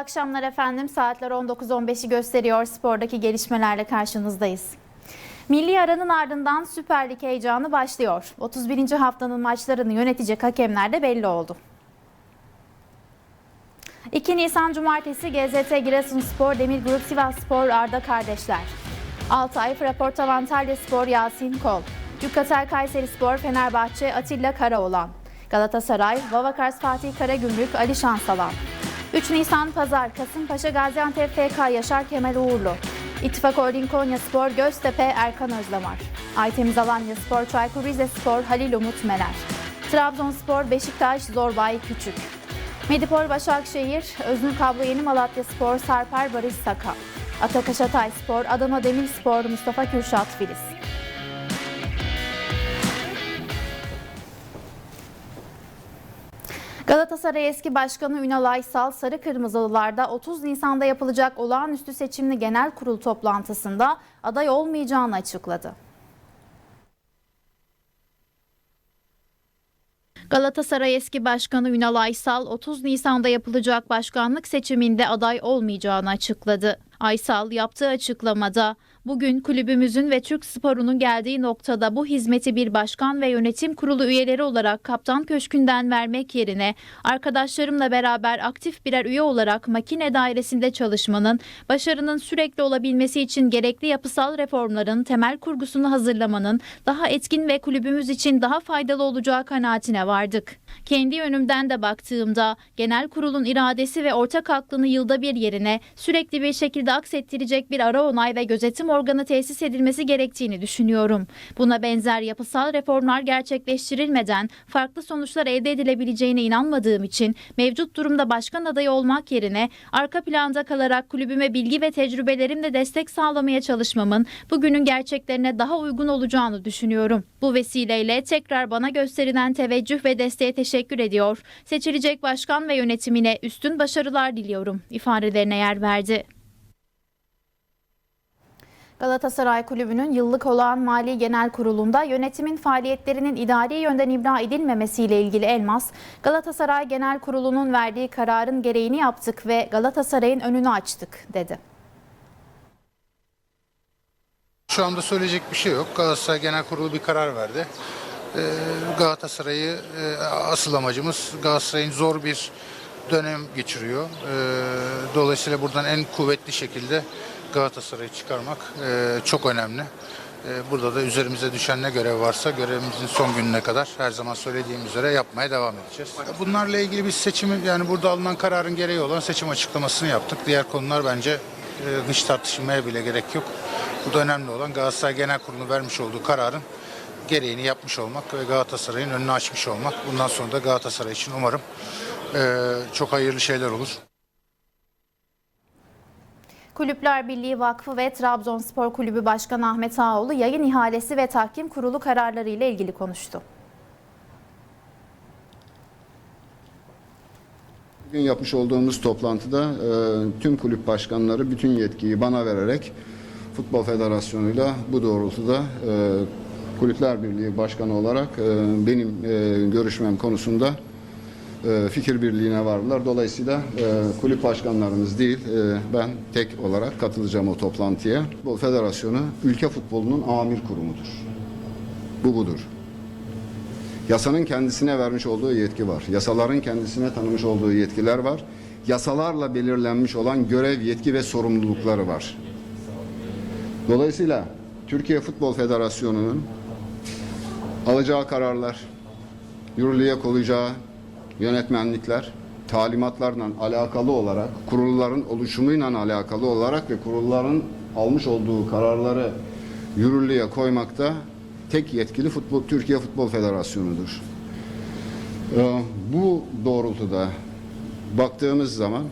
Akşamlar efendim. Saatler 19.15'i gösteriyor. Spordaki gelişmelerle karşınızdayız. Milli aranın ardından Süper Lig heyecanı başlıyor. 31. haftanın maçlarını yönetecek hakemler de belli oldu. 2 Nisan Cumartesi GZT Giresunspor, Demir Grup Sivasspor, Arda Kardeşler. Altay, Fraport Antalya Spor, Yasin Kol. Yukatel Kayseri Spor, Fenerbahçe, Atilla Karaoğlan. Galatasaray, Vavakars Fatih Karagümrük, Ali Şansalan. 3 Nisan Pazar, Kasımpaşa Gaziantep FK Yaşar Kemal Uğurlu. İttifak Holding Konya Spor, Göztepe Erkan Özdamar. Aytemiz Alanya Spor, Çaykur Rizespor, Halil Umut Meler. Trabzonspor, Beşiktaş, Zorbay Küçük. Medipol Başakşehir, Öznur Kablo Yeni Malatya Spor, Sarper Barış Saka. Atakaş Hatay Spor, Adana Demirspor, Mustafa Kürşat Filiz. Galatasaray eski başkanı Ünal Aysal Sarı Kırmızılılarda 30 Nisan'da yapılacak olağanüstü seçimli genel kurul toplantısında aday olmayacağını açıkladı. Galatasaray eski başkanı Ünal Aysal 30 Nisan'da yapılacak başkanlık seçiminde aday olmayacağını açıkladı. Aysal yaptığı açıklamada bugün kulübümüzün ve Türk sporunun geldiği noktada bu hizmeti bir başkan ve yönetim kurulu üyeleri olarak Kaptan Köşkü'nden vermek yerine arkadaşlarımla beraber aktif birer üye olarak makine dairesinde çalışmanın, başarının sürekli olabilmesi için gerekli yapısal reformların temel kurgusunu hazırlamanın daha etkin ve kulübümüz için daha faydalı olacağı kanaatine vardık. Kendi yönümden de baktığımda genel kurulun iradesi ve ortak aklını yılda bir yerine sürekli bir şekilde aksettirecek bir ara onay ve gözetim organı tesis edilmesi gerektiğini düşünüyorum. Buna benzer yapısal reformlar gerçekleştirilmeden farklı sonuçlar elde edilebileceğine inanmadığım için mevcut durumda başkan adayı olmak yerine arka planda kalarak kulübüme bilgi ve tecrübelerimle destek sağlamaya çalışmamın bugünün gerçeklerine daha uygun olacağını düşünüyorum. Bu vesileyle tekrar bana gösterilen teveccüh ve desteğe teşekkür ediyor. Seçilecek başkan ve yönetimine üstün başarılar diliyorum ifadelerine yer verdi. Galatasaray Kulübü'nün yıllık olağan mali genel kurulunda yönetimin faaliyetlerinin idari yönden ibra edilmemesiyle ilgili Elmas, Galatasaray Genel Kurulu'nun verdiği kararın gereğini yaptık ve Galatasaray'ın önünü açtık dedi. Şu anda söyleyecek bir şey yok. Galatasaray Genel Kurulu bir karar verdi. Ee, Galatasaray'ı e, asıl amacımız Galatasaray'ın zor bir dönem geçiriyor. Ee, dolayısıyla buradan en kuvvetli şekilde Galatasaray'ı çıkarmak e, çok önemli. Ee, burada da üzerimize düşen ne görev varsa görevimizin son gününe kadar her zaman söylediğim üzere yapmaya devam edeceğiz. Bunlarla ilgili biz seçimi yani burada alınan kararın gereği olan seçim açıklamasını yaptık. Diğer konular bence e, hiç tartışılmaya bile gerek yok. Bu da önemli olan Galatasaray Genel Kurulu vermiş olduğu kararın gereğini yapmış olmak ve Galatasaray'ın önünü açmış olmak. Bundan sonra da Galatasaray için umarım e, çok hayırlı şeyler olur. Kulüpler Birliği Vakfı ve Trabzonspor Kulübü Başkanı Ahmet Ağoğlu yayın ihalesi ve tahkim kurulu kararları ile ilgili konuştu. Bugün yapmış olduğumuz toplantıda e, tüm kulüp başkanları bütün yetkiyi bana vererek Futbol Federasyonu'yla bu doğrultuda e, Kulüpler Birliği Başkanı olarak e, benim e, görüşmem konusunda e, fikir birliğine vardılar. Dolayısıyla e, kulüp başkanlarımız değil, e, ben tek olarak katılacağım o toplantıya. Futbol Federasyonu ülke futbolunun amir kurumudur. Bu budur. Yasanın kendisine vermiş olduğu yetki var. Yasaların kendisine tanımış olduğu yetkiler var. Yasalarla belirlenmiş olan görev, yetki ve sorumlulukları var. Dolayısıyla Türkiye Futbol Federasyonu'nun alacağı kararlar, yürürlüğe koyacağı yönetmenlikler, talimatlarla alakalı olarak, kurulların oluşumuyla alakalı olarak ve kurulların almış olduğu kararları yürürlüğe koymakta tek yetkili futbol Türkiye Futbol Federasyonu'dur. Ee, bu doğrultuda baktığımız zaman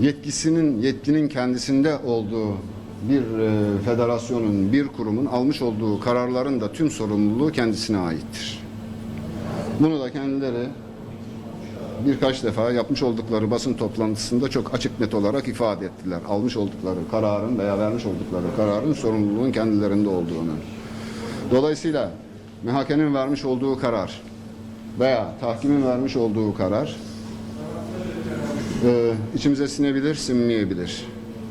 yetkisinin yetkinin kendisinde olduğu bir e, federasyonun, bir kurumun almış olduğu kararların da tüm sorumluluğu kendisine aittir. Bunu da kendileri birkaç defa yapmış oldukları basın toplantısında çok açık net olarak ifade ettiler. Almış oldukları kararın veya vermiş oldukları kararın sorumluluğun kendilerinde olduğunu. Dolayısıyla MHK'nin vermiş olduğu karar veya tahkimin vermiş olduğu karar e, içimize sinebilir, sinmeyebilir.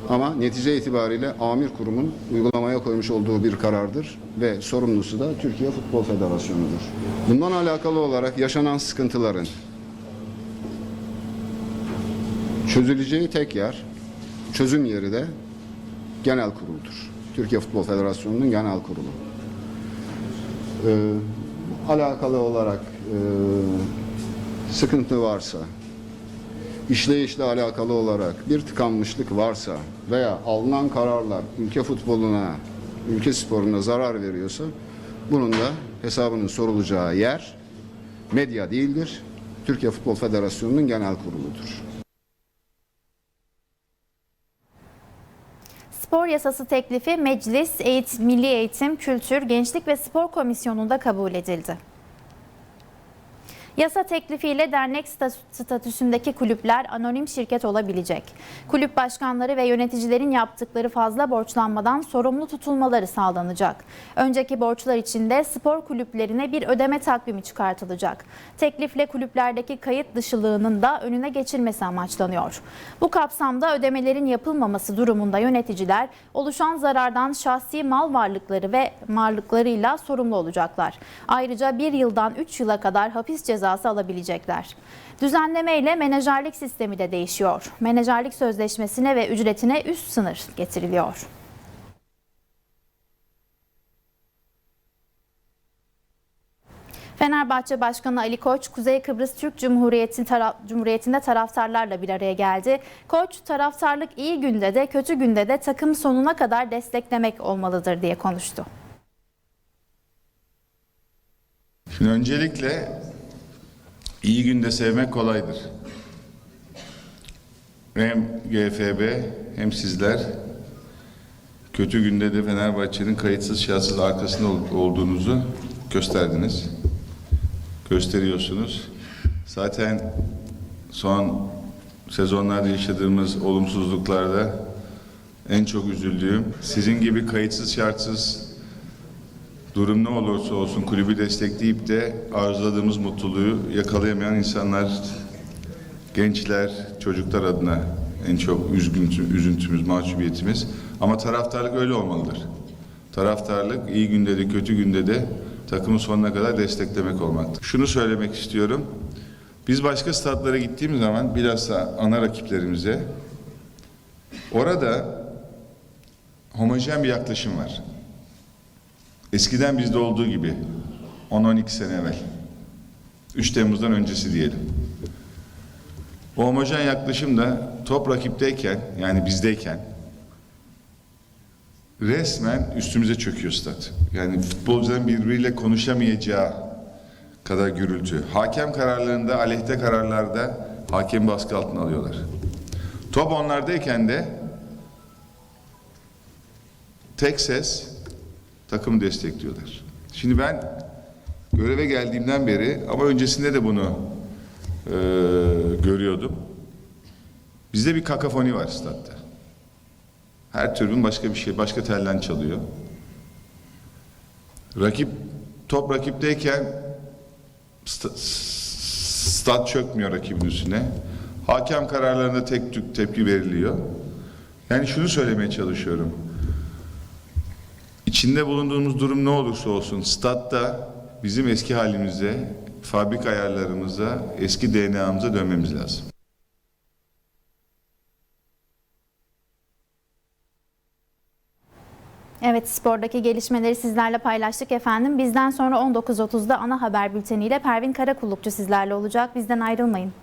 Ama netice itibariyle amir kurumun uygulamaya koymuş olduğu bir karardır ve sorumlusu da Türkiye Futbol Federasyonu'dur. Bundan alakalı olarak yaşanan sıkıntıların çözüleceği tek yer, çözüm yeri de genel kuruldur. Türkiye Futbol Federasyonu'nun genel kurulu. Ee, alakalı olarak e, sıkıntı varsa, işleyişle alakalı olarak bir tıkanmışlık varsa veya alınan kararlar ülke futboluna, ülke sporuna zarar veriyorsa bunun da hesabının sorulacağı yer medya değildir. Türkiye Futbol Federasyonu'nun genel kuruludur. Spor yasası teklifi Meclis Eğitim, Milli Eğitim, Kültür, Gençlik ve Spor Komisyonu'nda kabul edildi. Yasa teklifiyle dernek sta- statüsündeki kulüpler anonim şirket olabilecek. Kulüp başkanları ve yöneticilerin yaptıkları fazla borçlanmadan sorumlu tutulmaları sağlanacak. Önceki borçlar için de spor kulüplerine bir ödeme takvimi çıkartılacak. Teklifle kulüplerdeki kayıt dışılığının da önüne geçilmesi amaçlanıyor. Bu kapsamda ödemelerin yapılmaması durumunda yöneticiler oluşan zarardan şahsi mal varlıkları ve varlıklarıyla sorumlu olacaklar. Ayrıca bir yıldan 3 yıla kadar hapis cezası alabilecekler. Düzenleme ile menajerlik sistemi de değişiyor. Menajerlik sözleşmesine ve ücretine üst sınır getiriliyor. Fenerbahçe Başkanı Ali Koç, Kuzey Kıbrıs Türk Cumhuriyeti tara- Cumhuriyeti'nde taraftarlarla bir araya geldi. Koç, taraftarlık iyi günde de kötü günde de takım sonuna kadar desteklemek olmalıdır diye konuştu. Şimdi öncelikle iyi günde sevmek kolaydır. Hem GFB hem sizler kötü günde de Fenerbahçe'nin kayıtsız şartsız arkasında ol- olduğunuzu gösterdiniz. Gösteriyorsunuz. Zaten son sezonlarda yaşadığımız olumsuzluklarda en çok üzüldüğüm sizin gibi kayıtsız şartsız durum ne olursa olsun kulübü destekleyip de arzuladığımız mutluluğu yakalayamayan insanlar, gençler, çocuklar adına en çok üzgün, üzüntümüz, mahcubiyetimiz. Ama taraftarlık öyle olmalıdır. Taraftarlık iyi günde de kötü günde de takımı sonuna kadar desteklemek olmaktır. Şunu söylemek istiyorum. Biz başka statlara gittiğimiz zaman bilhassa ana rakiplerimize orada homojen bir yaklaşım var. Eskiden bizde olduğu gibi 10-12 sene evvel. 3 Temmuz'dan öncesi diyelim. O homojen yaklaşım da top rakipteyken yani bizdeyken resmen üstümüze çöküyor stat. Yani futbolcuların birbiriyle konuşamayacağı kadar gürültü. Hakem kararlarında, aleyhte kararlarda hakem baskı altına alıyorlar. Top onlardayken de tek ses takımı destekliyorlar. Şimdi ben göreve geldiğimden beri ama öncesinde de bunu e, görüyordum. Bizde bir kakafoni var statta. Her türbün başka bir şey, başka telden çalıyor. Rakip top rakipteyken sta- stat çökmüyor rakibin üstüne. Hakem kararlarında tek tük tepki veriliyor. Yani şunu söylemeye çalışıyorum. İçinde bulunduğumuz durum ne olursa olsun statta bizim eski halimize, fabrika ayarlarımıza, eski DNA'mıza dönmemiz lazım. Evet spordaki gelişmeleri sizlerle paylaştık efendim. Bizden sonra 19.30'da ana haber bülteniyle Pervin Karakullukçu sizlerle olacak. Bizden ayrılmayın.